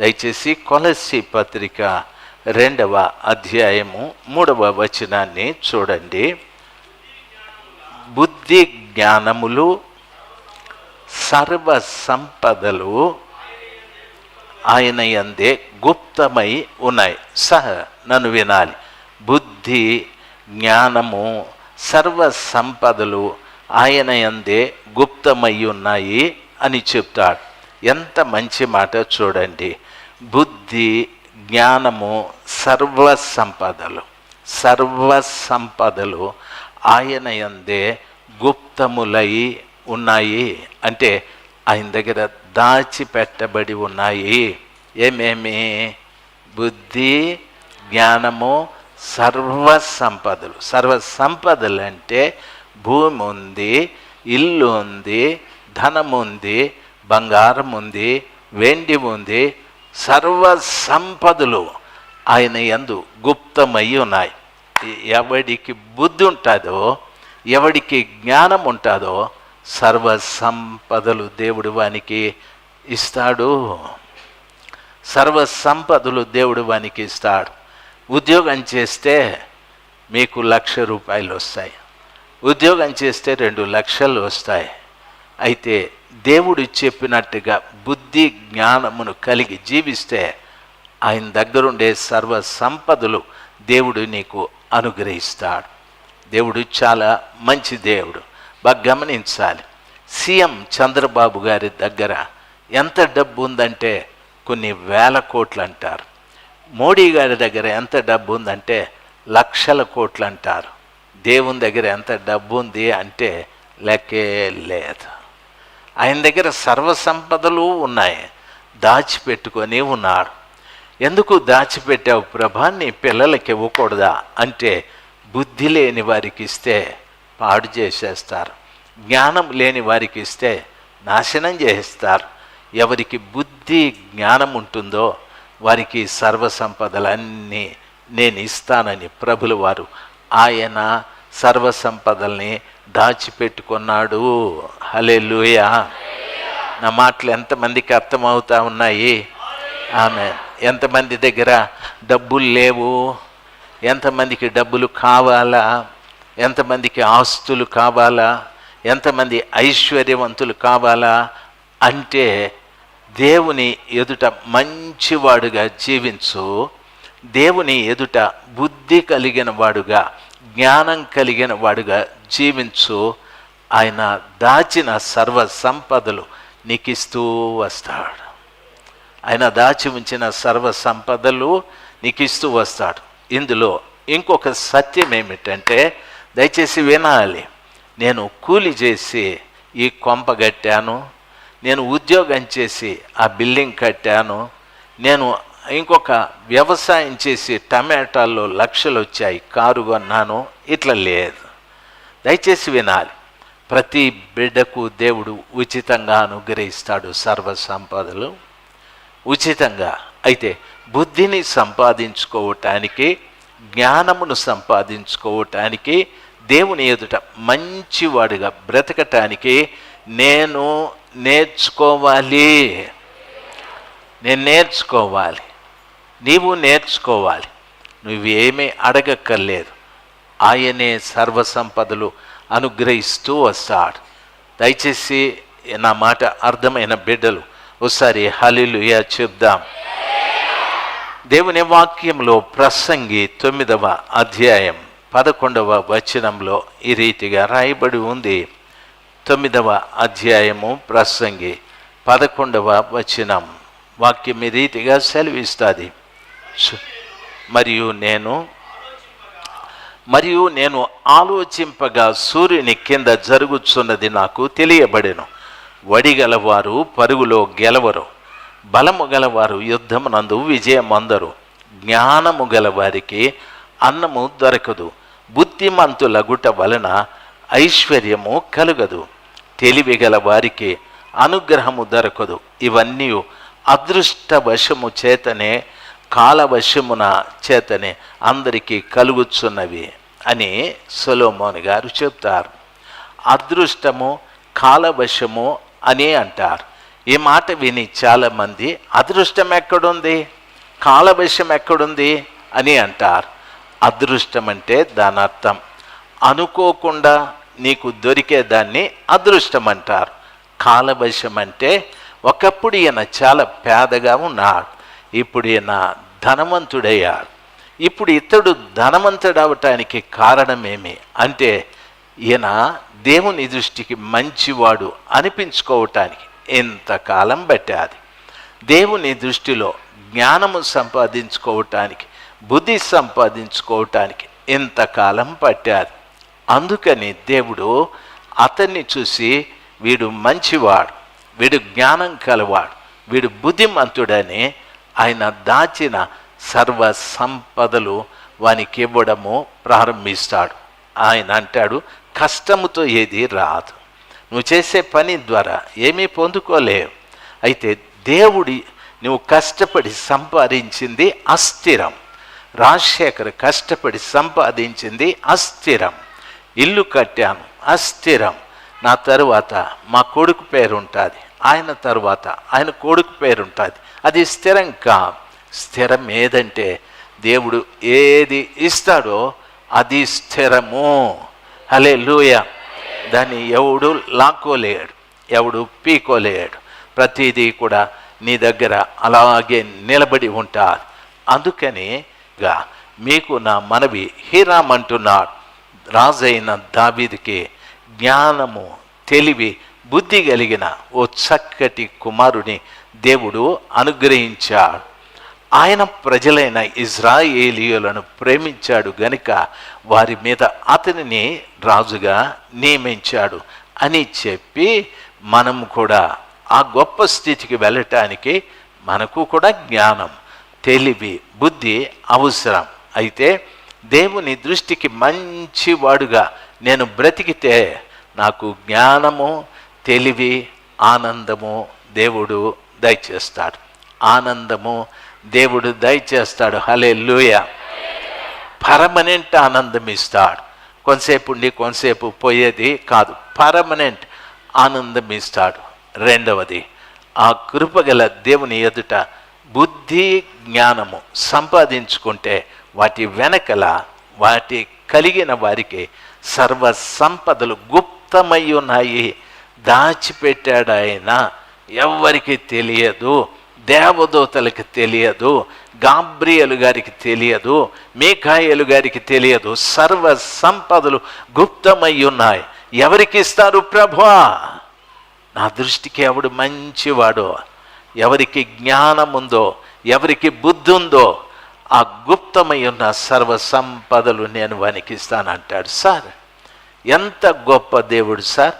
దయచేసి కొలసి పత్రిక రెండవ అధ్యాయము మూడవ వచనాన్ని చూడండి. బుద్ధి జ్ఞానములు సర్వ సంపదలు ఆయన యందే గుప్తమై ఉన్నాయి. సహ నన్ను వినాలి. బుద్ధి జ్ఞానము సర్వ సంపదలు ఆయన యందే గుప్తమై ఉన్నాయి అని చెప్తాడు. ఎంత మంచి మాట చూడండి. బుద్ధి జ్ఞానము సర్వ సంపదలు. సర్వ సంపదలు ఆయన ఎందే గుప్తములై ఉన్నాయి. అంటే ఆయన దగ్గర దాచిపెట్టబడి ఉన్నాయి. ఏమేమి? బుద్ధి జ్ఞానము సర్వ సంపదలు. సర్వ సంపదలు అంటే భూమి ఉంది ఇల్లు ఉంది ధనం ఉంది బంగారం ఉంది వెండి ఉంది సర్వ సంపదలు ఆయన ఎందు గుప్తమై ఉన్నాయి. ఎవడికి బుద్ధి ఉంటుందో ఎవడికి జ్ఞానం ఉంటుందో సర్వ సంపదలు దేవుడు వానికి ఇస్తాడు. సర్వ సంపదలు దేవుడు వానికి ఇస్తాడు. ఉద్యోగం చేస్తే మీకు లక్ష రూపాయలు వస్తాయి. ఉద్యోగం చేస్తే రెండు లక్షలు వస్తాయి. అయితే దేవుడు చెప్పినట్టుగా బుద్ధి జ్ఞానమును కలిగి జీవిస్తే ఆయన దగ్గరుండే సర్వ సంపదలు దేవుడు నీకు అనుగ్రహిస్తాడు. దేవుడు చాలా మంచి దేవుడు. బాగా గమనించాలి. సీఎం చంద్రబాబు గారి దగ్గర ఎంత డబ్బు ఉందంటే కొన్ని వేల కోట్లు అంటారు మోడీ గారి దగ్గర ఎంత డబ్బు ఉందంటే లక్షల కోట్లు అంటారు దేవుని దగ్గర ఎంత డబ్బు ఉంది అంటే లెక్కే లేదు. ఆయన దగ్గర సర్వసంపదలు ఉన్నాయి. దాచిపెట్టుకొని ఉన్నాడు. ఎందుకు దాచిపెట్టావు ప్రభా? నీ పిల్లలకి ఇవ్వకూడదా? అంటే బుద్ధి లేని వారికి ఇస్తే పాడు చేసేస్తారు. జ్ఞానం లేని వారికి ఇస్తే నాశనం చేస్తారు. ఎవరికి బుద్ధి జ్ఞానం ఉంటుందో వారికి సర్వసంపదలన్నీ నేను ఇస్తానని ప్రభులు వారు ఆయన సర్వసంపదల్ని దాచిపెట్టుకున్నాడు. హలే లూయ నా మాటలు ఎంతమందికి అర్థమవుతా ఉన్నాయి? ఆమె ఎంతమంది దగ్గర డబ్బులు లేవు? ఎంతమందికి డబ్బులు కావాలా? ఎంతమందికి ఆస్తులు కావాలా? ఎంతమంది ఐశ్వర్యవంతులు కావాలా? అంటే దేవుని ఎదుట మంచివాడుగా జీవించు. దేవుని ఎదుట బుద్ధి కలిగిన వాడుగా జ్ఞానం కలిగిన వాడుగా జీవించు. ఆయన దాచిన సర్వ సంపదలు నీకు ఇస్తూ వస్తాడు. ఆయన దాచి ఉంచిన సర్వ సంపదలు నీకు ఇస్తూ వస్తాడు. ఇందులో ఇంకొక సత్యం ఏమిటంటే దయచేసి వినాలి నేను కూలి చేసి ఈ కొంప కట్టాను నేను ఉద్యోగం చేసి ఆ బిల్డింగ్ కట్టాను నేను ఇంకొక వ్యవసాయం చేసి టమాటాల్లో లక్షలు వచ్చాయి. కారు కొన్నాను ఇట్లా లేదు. దయచేసి వినాలి. ప్రతి బిడ్డకు దేవుడు ఉచితంగా అనుగ్రహిస్తాడు సర్వ సంపదలు ఉచితంగా. అయితే బుద్ధిని సంపాదించుకోవటానికి జ్ఞానమును సంపాదించుకోవటానికి దేవుని ఎదుట మంచివాడిగా బ్రతకటానికి నేను నేర్చుకోవాలి. నేను నేర్చుకోవాలి. నీవు నేర్చుకోవాలి. నువ్వేమీ అడగక్కర్లేదు. ఆయనే సర్వ సంపదలు అనుగ్రహిస్తూ వస్తాడు. దయచేసి నా మాట అర్థమైన బిడ్డలు ఒకసారి హలిలుయా చెప్దాం. దేవుని వాక్యంలో ప్రసంగి తొమ్మిదవ అధ్యాయం పదకొండవ వచనంలో ఈ రీతిగా రాయబడి ఉంది. తొమ్మిదవ అధ్యాయము ప్రసంగి పదకొండవ వచనం వాక్యం ఈ రీతిగా సెలవిస్తుంది. మరియు నేను మరియు నేను ఆలోచింపగా సూర్యుని కింద జరుగుచున్నది నాకు తెలియబడెను. వడిగలవారు పరుగులో గెలవరు బలము గలవారు యుద్ధమునందు విజయమందరు. జ్ఞానము గలవారికి అన్నము దొరకదు బుద్ధిమంతులగుట వలన ఐశ్వర్యము కలుగదు. తెలివి గల వారికి అనుగ్రహము దొరకదు. ఇవన్నీ అదృష్టవశము చేతనే కాలవశమున చేతనే అందరికీ కలుగుచున్నవి అని సొలోమోన్ గారు చెప్తారు అదృష్టము కాలవశము అని అంటారు. ఈ మాట విని చాలామంది అదృష్టం ఎక్కడుంది? కాలవశం ఎక్కడుంది? అని అంటారు. అదృష్టం అంటే దాని అర్థం అనుకోకుండా నీకు దొరికే దాన్ని అదృష్టం అంటారు. కాలవశం అంటే ఒకప్పుడు ఈయన చాలా పేదగా ఉన్నాడు. ఇప్పుడు ఈయన ధనవంతుడయ్యాడు. ఇప్పుడు ఇతడు ధనవంతుడవటానికి కారణమేమి? అంటే ఈయన దేవుని దృష్టికి మంచివాడు అనిపించుకోవటానికి ఎంతకాలం పట్టాది దేవుని దృష్టిలో జ్ఞానము సంపాదించుకోవటానికి బుద్ధి సంపాదించుకోవటానికి ఎంతకాలం పట్టాది. అందుకని దేవుడు అతన్ని చూసి వీడు మంచివాడు వీడు జ్ఞానం కలవాడు వీడు బుద్ధిమంతుడని ఆయన దాచిన సర్వ సంపదలు వానికి ఇవ్వడము ప్రారంభిస్తాడు. ఆయన అంటాడు కష్టముతో ఏది రాదు. నువ్వు చేసే పని ద్వారా ఏమీ పొందుకోలేవు. అయితే దేవుడి నువ్వు కష్టపడి సంపాదించింది అస్థిరం. రాజశేఖర్ కష్టపడి సంపాదించింది అస్థిరం. ఇల్లు కట్టాను అస్థిరం. నా తరువాత మా కొడుకు పేరు ఉంటుంది ఆయన తరువాత ఆయన కొడుకు పేరు ఉంటుంది అది స్థిరం కా స్థిరం ఏదంటే దేవుడు ఏది ఇస్తాడో అది స్థిరము. అలే లూయ దాన్ని ఎవడు లాక్కోలేడు ఎవడు పీకోలేడు ప్రతిదీ కూడా నీ దగ్గర అలాగే నిలబడి ఉంటారు. అందుకని గా మీకు నా మనవి హీరామ్ అంటున్నాడు. రాజైన దావీదికి జ్ఞానము తెలివి బుద్ధి కలిగిన ఓ చక్కటి కుమారుని దేవుడు అనుగ్రహించాడు. ఆయన ప్రజలైన ఇజ్రాయేలీయులను ప్రేమించాడు గనుక వారి మీద అతనిని రాజుగా నియమించాడు అని చెప్పి మనం కూడా ఆ గొప్ప స్థితికి వెళ్ళటానికి మనకు కూడా జ్ఞానం తెలివి బుద్ధి అవసరం. అయితే దేవుని దృష్టికి మంచివాడుగా నేను బ్రతికితే నాకు జ్ఞానము తెలివి ఆనందము దేవుడు దయచేస్తాడు. ఆనందము దేవుడు దయచేస్తాడు. హలే లూయ పర్మనెంట్ ఆనందం ఇస్తాడు. కొంతసేపు ఉండి కొంతసేపు పోయేది కాదు. పర్మనెంట్ ఆనందం ఇస్తాడు. రెండవది ఆ కృపగల దేవుని ఎదుట బుద్ధి జ్ఞానము సంపాదించుకుంటే వాటి వెనకల వాటి కలిగిన వారికి సర్వ సంపదలు గుప్తమై ఉన్నాయి. దాచిపెట్టాడు ఆయన ఎవ్వరికి తెలియదు. దేవదూతలకు తెలియదు. గాబ్రియలు గారికి తెలియదు. మేకాయలు గారికి తెలియదు. సర్వ సంపదలు గుప్తమై ఉన్నాయి. ఎవరికి ఇస్తారు ప్రభువా నా దృష్టికి ఎవడు మంచివాడో? ఎవరికి జ్ఞానం ఉందో ఎవరికి బుద్ధి ఉందో ఆ గుప్తమై ఉన్న సర్వ సంపదలు నేను వానికి ఇస్తానంటాడు. సార్ ఎంత గొప్ప దేవుడు సార్.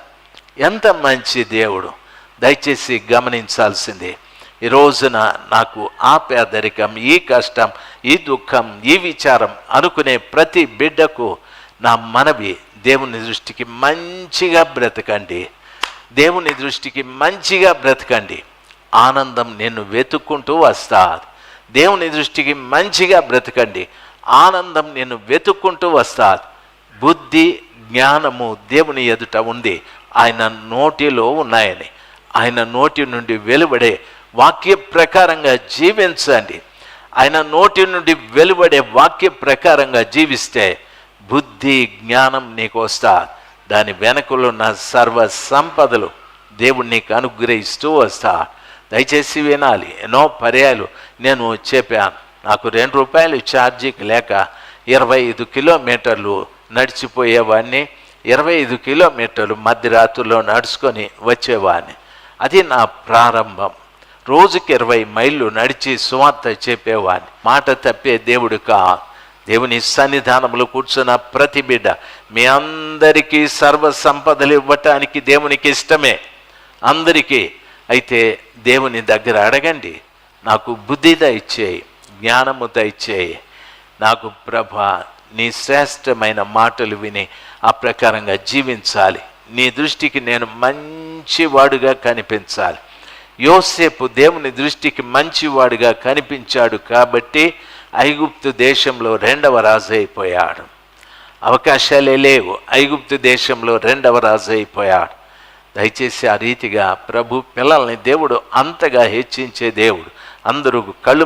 ఎంత మంచి దేవుడు. దయచేసి గమనించాల్సింది ఈ రోజున నాకు ఆ పేదరికం ఈ కష్టం ఈ దుఃఖం ఈ విచారం అనుకునే ప్రతి బిడ్డకు నా మనవి దేవుని దృష్టికి మంచిగా బ్రతకండి. దేవుని దృష్టికి మంచిగా బ్రతకండి. ఆనందం నేను వెతుక్కుంటూ వస్తా. దేవుని దృష్టికి మంచిగా బ్రతకండి. ఆనందం నేను వెతుక్కుంటూ వస్తా. బుద్ధి జ్ఞానము దేవుని ఎదుట ఉంది. ఆయన నోటిలో ఉన్నాయని ఆయన నోటి నుండి వెలువడే వాక్య ప్రకారంగా జీవించండి. ఆయన నోటి నుండి వెలువడే వాక్య ప్రకారంగా జీవిస్తే బుద్ధి జ్ఞానం నీకు వస్తా. దాని వెనకలున్న సర్వ సంపదలు దేవుడు నీకు అనుగ్రహిస్తూ వస్తా. దయచేసి వినాలి. ఎన్నో పర్యాలు నేను చెప్పాను. నాకు రెండు రూపాయలు ఛార్జీకి లేక ఇరవై ఐదు కిలోమీటర్లు నడిచిపోయేవాడిని. ఇరవై ఐదు కిలోమీటర్లు మధ్యరాత్రిలో నడుచుకొని వచ్చేవాడిని అది నా ప్రారంభం. రోజుకి ఇరవై మైళ్ళు నడిచి సువార్త చెప్పేవాడిని మాట తప్పే దేవుడు కా దేవుని సన్నిధానంలో కూర్చున్న ప్రతి బిడ్డ మీ అందరికీ సర్వ సంపదలు ఇవ్వటానికి దేవునికి ఇష్టమే. అందరికీ. అయితే దేవుని దగ్గర అడగండి. నాకు బుద్ధి దయచేయి జ్ఞానము దయచేయి. నాకు ప్రభ నీ శ్రేష్టమైన మాటలు విని ఆ ప్రకారంగా జీవించాలి. నీ దృష్టికి నేను మంచివాడుగా కనిపించాలి. యోసేపు దేవుని దృష్టికి మంచివాడుగా కనిపించాడు కాబట్టి ఐగుప్తు దేశంలో రెండవ రాజు అయిపోయాడు. అవకాశాలే లేవు. ఐగుప్తు దేశంలో రెండవ రాజు అయిపోయాడు. దయచేసి ఆ రీతిగా ప్రభు పిల్లల్ని దేవుడు అంతగా హెచ్చించే దేవుడు. అందరూ కళ్ళు